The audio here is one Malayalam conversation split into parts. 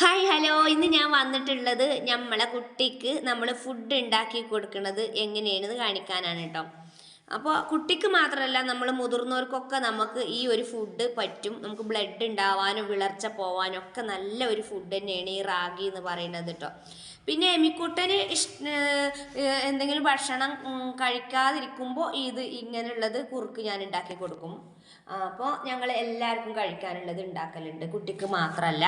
ഹായ് ഹലോ ഇന്ന് ഞാൻ വന്നിട്ടുള്ളത് നമ്മളെ കുട്ടിക്ക് നമ്മൾ ഫുഡ് ഉണ്ടാക്കി കൊടുക്കുന്നത് എങ്ങനെയാണെന്ന് കാണിക്കാനാണ് കേട്ടോ അപ്പോൾ കുട്ടിക്ക് മാത്രമല്ല നമ്മൾ മുതിർന്നവർക്കൊക്കെ നമുക്ക് ഈ ഒരു ഫുഡ് പറ്റും. നമുക്ക് ബ്ലഡ് ഉണ്ടാവാനും വിളർച്ച പോവാനും ഒക്കെ നല്ല ഒരു ഫുഡ് തന്നെയാണ് ഈ റാഗി എന്ന് പറയുന്നത് കേട്ടോ പിന്നെ എമിക്കുട്ടന് ഇഷ് എന്തെങ്കിലും ഭക്ഷണം കഴിക്കാതിരിക്കുമ്പോൾ ഇത് ഇങ്ങനെയുള്ളത് കുറുക്ക് ഞാൻ ഉണ്ടാക്കി കൊടുക്കും. അപ്പോൾ ഞങ്ങൾ എല്ലാവർക്കും കഴിക്കാനുള്ളത് ഉണ്ടാക്കലുണ്ട് കുട്ടിക്ക് മാത്രമല്ല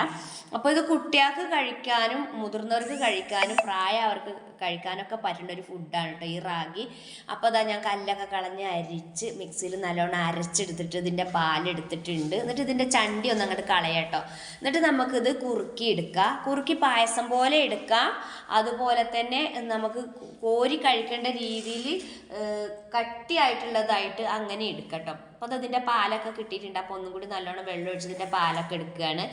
അപ്പോൾ ഇത് കുട്ടികൾക്ക് കഴിക്കാനും മുതിർന്നവർക്ക് കഴിക്കാനും പ്രായം അവർക്ക് കഴിക്കാനൊക്കെ പറ്റുന്ന ഒരു ഫുഡാണ് കേട്ടോ ഈ റാഗി. അപ്പോൾ അതാ ഞാൻ കല്ലൊക്കെ കളഞ്ഞ് അരിച്ച് മിക്സിയിൽ നല്ലോണം അരച്ചെടുത്തിട്ട് ഇതിന്റെ പാലെടുത്തിട്ടുണ്ട്. എന്നിട്ട് ഇതിന്റെ ചണ്ടി ഒന്ന് അങ്ങോട്ട് കളയാട്ടോ എന്നിട്ട് നമുക്കിത് കുറുക്കി എടുക്കാം കുറുക്കി പായസം പോലെ എടുക്കാം. അതുപോലെ തന്നെ നമുക്ക് കോരി കഴിക്കേണ്ട രീതിയിൽ കട്ടിയായിട്ടുള്ളതായിട്ട് അങ്ങനെ എടുക്കട്ടോ അപ്പോൾ അതിന്റെ പാലൊക്കെ കിട്ടിയിട്ടുണ്ട്. അപ്പോൾ ഒന്നും കൂടി നല്ലോണം വെള്ളം ഒഴിച്ച് ഇതിന്റെ പാലൊക്കെ എടുക്കുകയാണ്.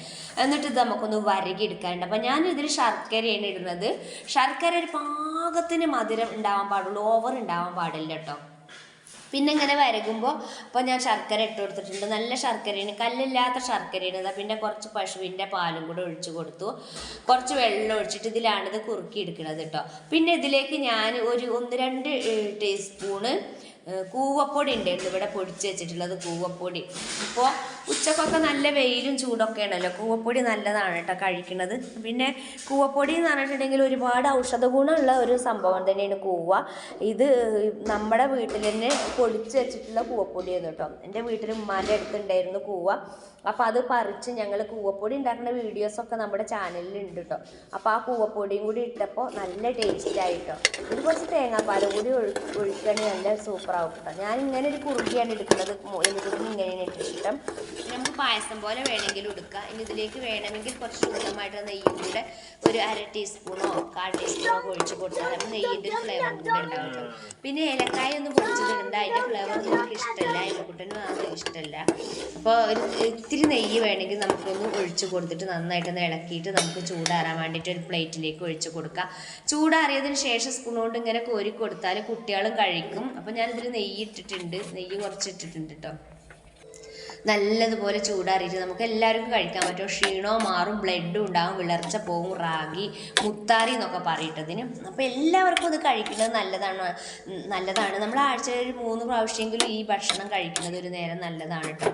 എന്നിട്ട് ഇത് നമുക്കൊന്ന് വരകി എടുക്കാനുണ്ട് അപ്പോൾ ഞാൻ ഇതിൽ ശർക്കരയാണ് ഇടുന്നത്. ശർക്കര ഒരു പാകത്തിന് മധുരം ഉണ്ടാവാൻ പാടുള്ളൂ. ഓവർ ഉണ്ടാവാൻ പാടില്ല കേട്ടോ. പിന്നെ ഇങ്ങനെ വരകുമ്പോൾ ഇപ്പോൾ ഞാൻ ശർക്കര ഇട്ട് കൊടുത്തിട്ടുണ്ട്. നല്ല ശർക്കരയാണ്. കല്ലില്ലാത്ത ശർക്കരയാണ് പിന്നെ കുറച്ച് പശുവിന്റെ പാലും കൂടെ ഒഴിച്ച് കൊടുത്തു. കുറച്ച് വെള്ളം ഒഴിച്ചിട്ട് ഇതിലാണിത് ഇത് കുറുക്കി എടുക്കുന്നത് കേട്ടോ. പിന്നെ ഇതിലേക്ക് ഞാൻ ഒരു ഒന്ന് രണ്ട് ടീസ്പൂണ് കൂവപ്പൊടി ഉണ്ടായിരുന്നു ഇവിടെ പൊടിച്ച് വെച്ചിട്ടുള്ളത് കൂവപ്പൊടി. ഇപ്പോൾ ഉച്ചക്കൊക്കെ നല്ല വെയിലും ചൂടൊക്കെ ഉണ്ടല്ലോ കൂവപ്പൊടി നല്ലതാണ് കേട്ടോ കഴിക്കുന്നത്. പിന്നെ കൂവപ്പൊടി എന്ന് പറഞ്ഞിട്ടുണ്ടെങ്കിൽ ഒരുപാട് ഔഷധ ഗുണമുള്ള ഒരു സംഭവം തന്നെയാണ് കൂവ. ഇത് നമ്മുടെ വീട്ടിൽ തന്നെ പൊടിച്ച് വെച്ചിട്ടുള്ള കൂവപ്പൊടിയായിരുന്നു കേട്ടോ. എന്റെ വീട്ടിൽ ഉമ്മാന്റെ അടുത്തുണ്ടായിരുന്നു കൂവ. അപ്പോൾ അത് പറിച്ച് ഞങ്ങൾ കൂവപ്പൊടി ഉണ്ടാക്കുന്ന വീഡിയോസൊക്കെ നമ്മുടെ ചാനലിൽ ഉണ്ട് കേട്ടോ. അപ്പോൾ ആ കൂവപ്പൊടിയും കൂടി ഇട്ടപ്പോൾ നല്ല ടേസ്റ്റ് ആയിട്ടോ ഇത് കുറച്ച് തേങ്ങാപ്പാലും കൂടി ഒഴി ഒഴിക്കണേ നല്ല കേട്ടോ ഞാൻ ഇങ്ങനെ ഒരു കുറുകിയാണ് എടുക്കുന്നത്. എനിക്ക് ഇങ്ങനെയാണ് പിന്നെ നമുക്ക് പായസം പോലെ വേണമെങ്കിലും എടുക്കാം. ഇനി ഇതിലേക്ക് വേണമെങ്കിൽ കുറച്ച് ശുദ്ധമായിട്ട് നെയ്യും കൂടെ ഒരു അര ടീസ്പൂണോ കാൽ ടീസ്പൂണോ ഒഴിച്ച് കൊടുത്താൽ നമുക്ക് നെയ്യിന്റെ ഫ്ലേവർ കൂടെ പിന്നെ ഏലക്കായ ഒന്നും പൊടിച്ചിട്ടുണ്ട് അതിന്റെ ഫ്ലേവർ എനിക്ക് ഇഷ്ടമല്ല ഏലക്കുട്ടനും അത് ഇഷ്ടമല്ല അപ്പോൾ ഒരു ഇത്തിരി നെയ്യ് വേണമെങ്കിൽ നമുക്കൊന്ന് ഒഴിച്ച് കൊടുത്തിട്ട് നന്നായിട്ടൊന്ന് ഇളക്കിയിട്ട് നമുക്ക് ചൂടാറാൻ വേണ്ടിയിട്ട് ഒരു പ്ലേറ്റിലേക്ക് ഒഴിച്ച് കൊടുക്കുക ചൂടാറിയതിന് ശേഷം സ്പൂൺ കൊണ്ട് ഇങ്ങനെ കോരി കൊടുത്താൽ കുട്ടികളും കഴിക്കും. അപ്പോൾ ഞാനിതിൽ നെയ്യ് ഇട്ടിട്ടുണ്ട് നെയ്യ് കുറച്ച് ഇട്ടിട്ടുണ്ട് കേട്ടോ നല്ലതുപോലെ ചൂടാറിയിട്ട് നമുക്ക് എല്ലാവർക്കും കഴിക്കാൻ പറ്റും. ക്ഷീണോ മാറും ബ്ലഡും ഉണ്ടാവും വിളർച്ച പോവും റാഗി മുത്താറി എന്നൊക്കെ പറയിട്ടതിന്. അപ്പോൾ എല്ലാവർക്കും ഇത് കഴിക്കുന്നത് നല്ലതാണ്. നല്ലതാണ്. നമ്മൾ ആഴ്ചയിൽ ഒരു മൂന്ന് പ്രാവശ്യമെങ്കിലും ഈ ഭക്ഷണം കഴിക്കുന്നത് ഒരു നേരം നല്ലതാണ് കേട്ടോ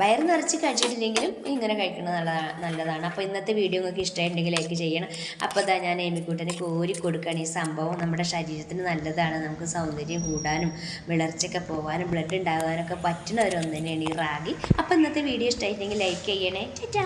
വയറ് നിറച്ച് കഴിച്ചിട്ടില്ലെങ്കിലും ഇങ്ങനെ കഴിക്കുന്നത് നല്ലതാണ് നല്ലതാണ്. അപ്പോൾ ഇന്നത്തെ വീഡിയോ നിങ്ങൾക്ക് ഇഷ്ടമായിട്ടുണ്ടെങ്കിൽ ലൈക്ക് ചെയ്യണം. അപ്പോൾ ഇതാ ഞാൻ എമിക്കൂട്ടന് കോരി കൊടുക്കുകയാണ് ഈ സംഭവം നമ്മുടെ ശരീരത്തിന് നല്ലതാണ്. നമുക്ക് സൗന്ദര്യം കൂടാനും വിളർച്ചയൊക്കെ പോകാനും ബ്ലഡ് ഉണ്ടാകാനൊക്കെ പറ്റുന്ന ഒരു ഒന്ന് തന്നെയാണ് ഈ റാഗി. അപ്പോൾ ഇന്നത്തെ വീഡിയോ ഇഷ്ടമായിട്ടുണ്ടെങ്കിൽ ലൈക്ക് ചെയ്യണേ. ചേച്ചാ